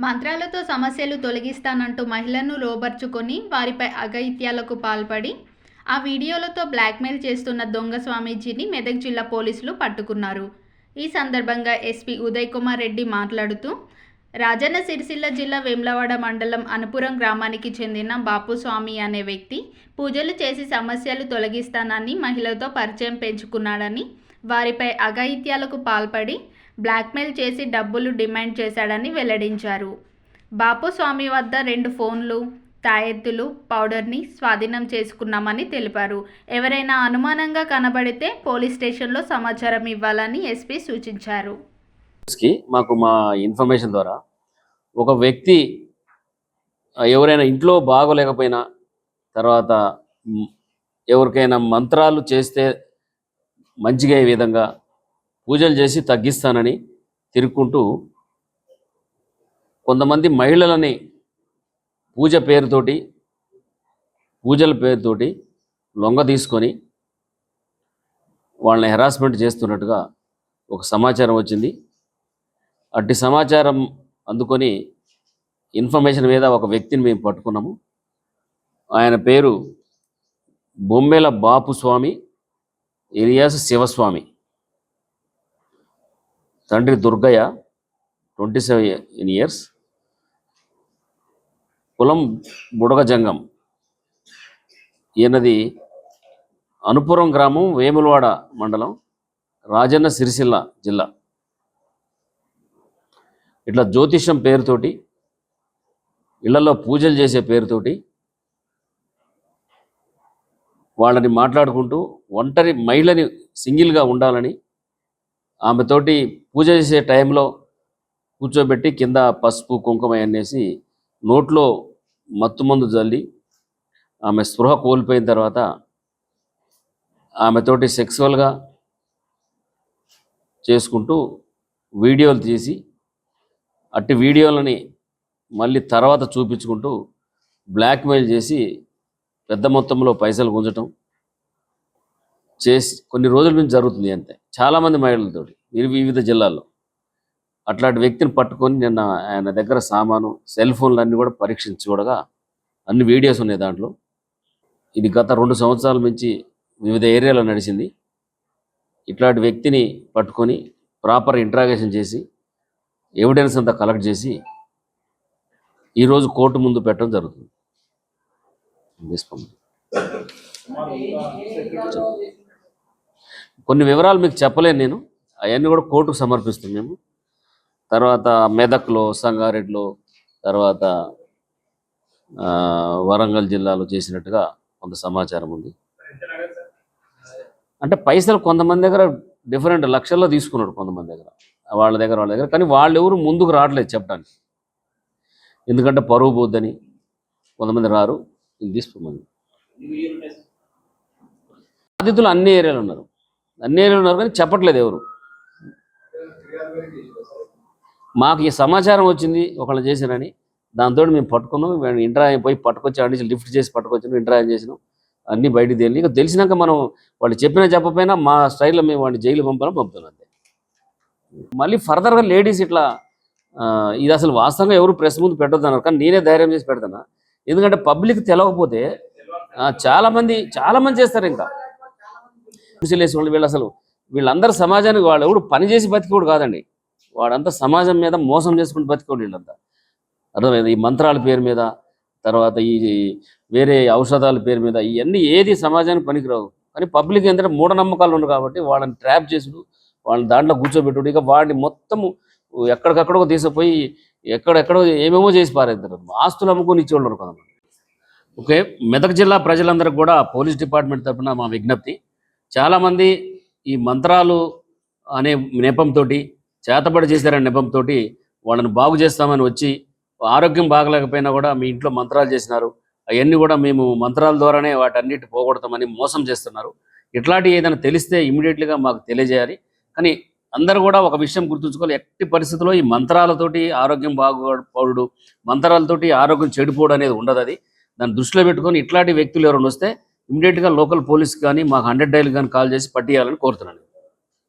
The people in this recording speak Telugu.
మంత్రాలతో సమస్యలు తొలగిస్తానంటూ మహిళను లోబర్చుకొని వారిపై అగైత్యాలకు పాల్పడి ఆ వీడియోలతో బ్లాక్మెయిల్ చేస్తున్న దొంగ స్వామీజీని మెదక్ జిల్లా పోలీసులు పట్టుకున్నారు. ఈ సందర్భంగా ఎస్పీ ఉదయ్ కుమార్ రెడ్డి మాట్లాడుతూ రాజన్న సిరిసిల్ల జిల్లా వేములవాడ మండలం అనుపురం గ్రామానికి చెందిన బాపుస్వామి అనే వ్యక్తి పూజలు చేసి సమస్యలు తొలగిస్తానని మహిళతో పరిచయం పెంచుకున్నాడని వారిపై అఘాయిత్యాలకు పాల్పడి బ్లాక్మెయిల్ చేసి డబ్బులు డిమాండ్ చేశాడని వెల్లడించారు. బాపు స్వామి వద్ద రెండు ఫోన్లు తాయెత్తులు పౌడర్ని స్వాధీనం చేసుకున్నామని తెలిపారు. ఎవరైనా అనుమానంగా కనబడితే పోలీస్ స్టేషన్లో సమాచారం ఇవ్వాలని ఎస్పీ సూచించారు. మాకు మా ఇన్ఫర్మేషన్ ద్వారా ఒక వ్యక్తి ఎవరైనా ఇంట్లో బాగోలేకపోయినా తర్వాత ఎవరికైనా మంత్రాలు చేస్తే మంచిగా ఈ విధంగా పూజలు చేసి తగ్గిస్తానని తిరుక్కుంటూ కొంతమంది మహిళలని పూజ పేరుతోటి పూజల పేరుతోటి లొంగ తీసుకొని వాళ్ళని హెరాస్మెంట్ చేస్తున్నట్టుగా ఒక సమాచారం వచ్చింది. అట్టి సమాచారం అందుకొని ఇన్ఫర్మేషన్ మీద ఒక వ్యక్తిని మేము పట్టుకున్నాము. ఆయన పేరు బొమ్మెల బాపు స్వామి ఇలియాస్ శివస్వామి. తండ్రి దుర్గయ్య ట్వంటీ సెవెన్ ఇయర్స్. కులం బుడగ జంగం ఈయనది అనుపురం గ్రామం వేములవాడ మండలం రాజన్న సిరిసిల్ల జిల్లా. ఇట్లా జ్యోతిషం పేరుతోటి ఇళ్ళలో పూజలు చేసే పేరుతోటి వాళ్ళని మాట్లాడుకుంటూ ఒంటరి మహిళని సింగిల్గా ఉండాలని ఆమెతోటి పూజ చేసే టైంలో కూర్చోబెట్టి కింద పసుపు కుంకుమ అనేసి నోట్లో మత్తుమందు జల్లి ఆమె స్పృహ కోల్పోయిన తర్వాత ఆమెతోటి సెక్సువల్గా చేసుకుంటూ వీడియోలు తీసి అట్టి వీడియోలని మళ్ళీ తర్వాత చూపించుకుంటూ బ్లాక్మెయిల్ చేసి పెద్ద మొత్తంలో పైసలు గుంజటం. చేసి కొన్ని రోజుల నుంచి జరుగుతుంది అంతే. చాలామంది మహిళలతోటి వివిధ జిల్లాల్లో. అట్లాంటి వ్యక్తిని పట్టుకొని నిన్న ఆయన దగ్గర సామాను సెల్ ఫోన్లు అన్నీ కూడా పరీక్షించి చూడగా అన్ని వీడియోస్ ఉన్నాయి దాంట్లో. ఇది గత రెండు సంవత్సరాల నుంచి వివిధ ఏరియాలో నడిచింది. ఇట్లాంటి వ్యక్తిని పట్టుకొని ప్రాపర్ ఇంట్రాగేషన్ చేసి ఎవిడెన్స్ అంతా కలెక్ట్ చేసి ఈరోజు కోర్టు ముందు పెట్టడం జరుగుతుంది. తీసుకోండి. కొన్ని వివరాలు మీకు చెప్పలేను నేను. అవన్నీ కూడా కోర్టుకు సమర్పిస్తాం మేము. తర్వాత మెదక్లో సంగారెడ్డిలో తర్వాత వరంగల్ జిల్లాలో చేసినట్టుగా కొంత సమాచారం ఉంది. అంటే పైసలు కొంతమంది దగ్గర డిఫరెంట్ లక్షల్లో తీసుకున్నాడు కొంతమంది దగ్గర. వాళ్ళ దగ్గర వాళ్ళ దగ్గర. కానీ వాళ్ళు ఎవరు ముందుకు రావట్లేదు చెప్పడానికి. ఎందుకంటే పరువు పోద్దని కొంతమంది రారు. ఇది తీసుకోమని బాధితులు అన్ని ఏరియాలో ఉన్నారు. అన్ని ఉన్నారు కానీ చెప్పట్లేదు ఎవరు. మాకు ఈ సమాచారం వచ్చింది ఒకళ్ళు చేశారని దాంతో మేము పట్టుకున్నాం ఇంటరాయం పోయి పట్టుకొచ్చి అడిచి లిఫ్ట్ చేసి పట్టుకొచ్చాం ఇంటరాయం చేసినాం. అన్నీ బయటికి తేలి ఇంకా తెలిసినాక మనం వాళ్ళు చెప్పినా చెప్పకపోయినా మా స్టైల్లో మేము వాడిని జైలు పంపాలని పంపుతున్నాం అంతే. మళ్ళీ ఫర్దర్గా లేడీస్ ఇట్లా ఇది అసలు వాస్తవంగా ఎవరు ప్రెస్ ముందు పెట్టొద్దన్నారు కానీ నేనే ధైర్యం చేసి పెడతాను? ఎందుకంటే పబ్లిక్ తెలవకపోతే చాలామంది చాలామంది చాలా మంది చేస్తారు ఇంకా. ముసిలేసి వాళ్ళు వీళ్ళు అసలు వీళ్ళందరూ సమాజానికి వాళ్ళు ఎవడు పని చేసి బతికోడు కాదండి. వాడంతా సమాజం మీద మోసం చేసుకుని బతికోడు వీళ్ళంతా. అర్థమైంది? ఈ మంత్రాల పేరు మీద తర్వాత ఈ వేరే ఔషధాల పేరు మీద ఇవన్నీ ఏది సమాజానికి పనికిరావు. కానీ పబ్లిక్ ఏంటంటే మూఢనమ్మకాలు ఉన్నాయి కాబట్టి వాళ్ళని ట్రాప్ చేసుడు వాళ్ళని దాంట్లో కూర్చోబెట్టుడు. ఇక వాడిని మొత్తము ఎక్కడికక్కడో తీసుకుపోయి ఎక్కడెక్కడో ఏమేమో చేసి పారేస్తారు. ఆస్తులు అమ్ముకొని ఇచ్చేవాళ్ళు కొంతమంది. ఓకే మెదక్ జిల్లా ప్రజలందరికీ కూడా పోలీస్ డిపార్ట్మెంట్ తరఫున మా విజ్ఞప్తి. చాలామంది ఈ మంత్రాలు అనే నెపంతో చేతబడి చేశారనే నెపంతో వాళ్ళని బాగు చేస్తామని వచ్చి ఆరోగ్యం బాగలేకపోయినా కూడా మీ ఇంట్లో మంత్రాలు చేసినారు. అవన్నీ కూడా మేము మంత్రాల ద్వారానే వాటన్నిటి పోగొడతామని మోసం చేస్తున్నారు. ఇట్లాంటివి ఏదైనా తెలిస్తే ఇమీడియట్లీగా మాకు తెలియజేయాలి. కానీ అందరూ కూడా ఒక విషయం గుర్తుంచుకోవాలి. ఎట్టి పరిస్థితుల్లో ఈ మంత్రాలతోటి ఆరోగ్యం బాగుపడు మంత్రాలతోటి ఆరోగ్యం చెడిపోవడం అనేది ఉండదు అది. దాన్ని దృష్టిలో పెట్టుకొని ఇట్లాంటి వ్యక్తులు ఎవరైనా వస్తే ఇమీడియట్గా లోకల్ పోలీస్ కానీ మాకు హండ్రెడ్ డైల్ కానీ కాల్ చేసి పట్టియాలని కోరుతున్నాను.